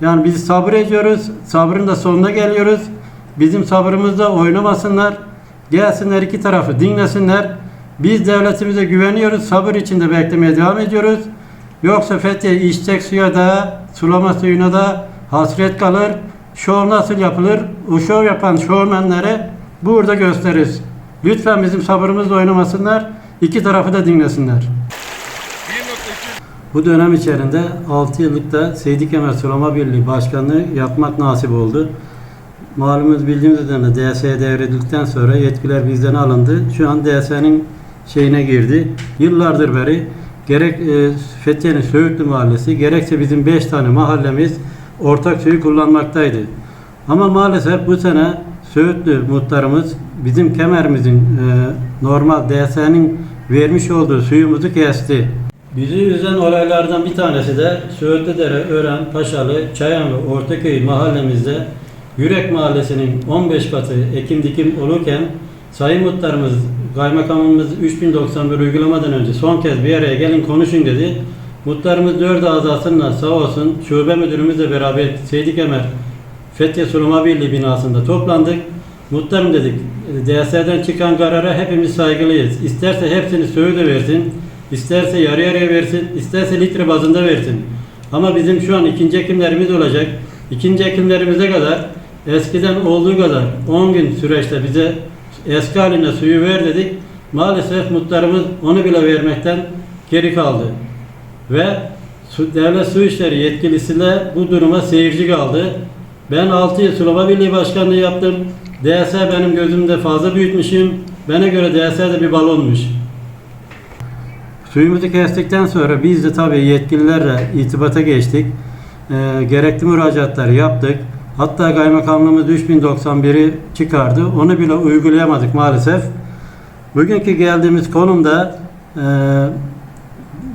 Yani biz sabır ediyoruz. Sabrın da sonuna geliyoruz. Bizim sabrımızda oynamasınlar. Gelsinler iki tarafı dinlesinler. Biz devletimize güveniyoruz. Sabır içinde beklemeye devam ediyoruz. Yoksa Fethiye içecek suya da, sulama suyuna da hasret kalır. Şov nasıl yapılır? O şov yapan şovmenlere burada gösteririz. Lütfen bizim sabrımızla oynamasınlar. iki tarafı da dinlesinler. Bu dönem içerisinde 6 yıllık da Seydi Kemer Sulama Birliği Başkanlığı yapmak nasip oldu. Malumuz bildiğimiz üzere DS'ye devredildikten sonra yetkiler bizden alındı. Şu an DS'nin şeyine girdi. Yıllardır beri gerek e, Fethiye'nin Söğütlü Mahallesi gerekse bizim 5 tane mahallemiz ortak suyu kullanmaktaydı. Ama maalesef bu sene Söğütlü muhtarımız bizim kemerimizin e, normal DS'nin vermiş olduğu suyumuzu kesti. Bizi üzen olaylardan bir tanesi de Söğütlüdere, Ören, Paşalı, Çayan ve Ortaköy mahallemizde Yürek Mahallesi'nin 15 katı ekim dikim olurken Sayın Muhtarımız, Kaymakamımız 3091 uygulamadan önce son kez bir araya gelin konuşun dedi. Muhtarımız dört azasıyla sağ olsun şube müdürümüzle beraber Seydi Kemer Fethiye Sulama Birliği binasında toplandık. Muhtarım dedik, DS'den çıkan karara hepimiz saygılıyız. İsterse hepsini söğüde versin, isterse yarı yarıya versin, isterse litre bazında versin. Ama bizim şu an ikinci ekimlerimiz olacak. İkinci ekimlerimize kadar eskiden olduğu kadar 10 gün süreçte bize eski haline suyu ver dedik. Maalesef muhtarımız onu bile vermekten geri kaldı. Ve devlet su işleri yetkilisi de bu duruma seyirci kaldı. Ben 6 yıl Sulama Birliği Başkanlığı yaptım. DS benim gözümde fazla büyütmüşüm. Bana göre DS de bir balonmuş. Suyumuzu kestikten sonra biz de tabii yetkililerle irtibata geçtik. Ee, gerekli müracaatları yaptık. Hatta kaymakamlığımız 3091'i çıkardı. Onu bile uygulayamadık maalesef. Bugünkü geldiğimiz konumda e,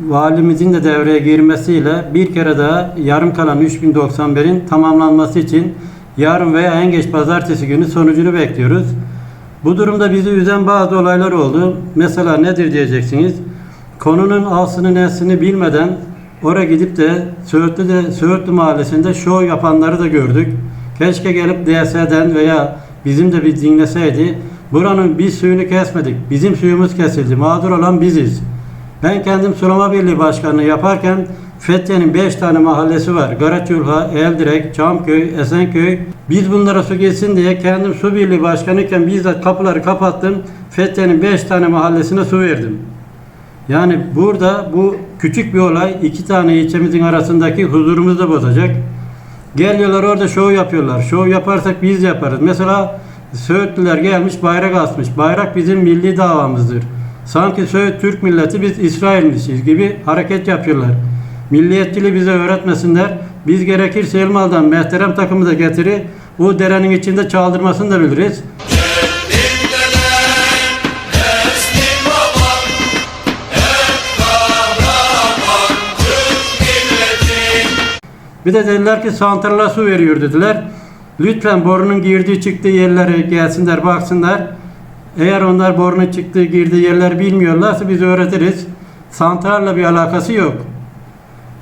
valimizin de devreye girmesiyle bir kere daha yarım kalan 3091'in tamamlanması için yarın veya en geç pazartesi günü sonucunu bekliyoruz. Bu durumda bizi üzen bazı olaylar oldu. Mesela nedir diyeceksiniz. Konunun aslını neslini bilmeden oraya gidip de Söğütlü'de, Söğütlü mahallesinde şov yapanları da gördük. Keşke gelip DS'den veya bizim de bir dinleseydi. Buranın biz suyunu kesmedik. Bizim suyumuz kesildi. Mağdur olan biziz. Ben kendim Sulama Birliği Başkanlığı yaparken Fethiye'nin 5 tane mahallesi var. Garaçulha, Eldirek, Çamköy, Esenköy. Biz bunlara su geçsin diye kendim su birliği başkanıyken bizzat kapıları kapattım. Fethiye'nin 5 tane mahallesine su verdim. Yani burada bu küçük bir olay iki tane ilçemizin arasındaki huzurumuzu da bozacak. Geliyorlar orada şov yapıyorlar. Şov yaparsak biz yaparız. Mesela Söğütlüler gelmiş bayrak asmış. Bayrak bizim milli davamızdır. Sanki Söğüt Türk milleti biz İsrail'mişiz gibi hareket yapıyorlar. Milliyetçiliği bize öğretmesinler. Biz gerekirse Elmalı'dan Mehterem takımı da getirir. O derenin içinde çaldırmasını da biliriz. Bir de dediler ki santrala su veriyor dediler. Lütfen borunun girdiği çıktığı yerlere gelsinler baksınlar. Eğer onlar borunun çıktığı girdiği yerleri bilmiyorlarsa biz öğretiriz. Santralla bir alakası yok.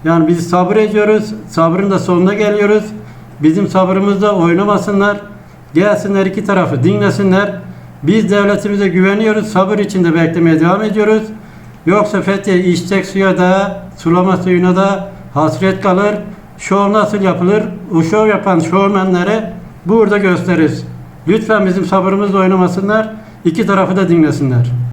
Yani biz sabır ediyoruz. Sabrın da sonuna geliyoruz. Bizim sabrımızda oynamasınlar. Gelsinler iki tarafı dinlesinler. Biz devletimize güveniyoruz. Sabır içinde beklemeye devam ediyoruz. Yoksa Fethiye içecek suya da, sulama suyuna da hasret kalır. Şov nasıl yapılır? O şov yapan şovmenlere burada gösteririz. Lütfen bizim sabrımızla oynamasınlar. iki tarafı da dinlesinler.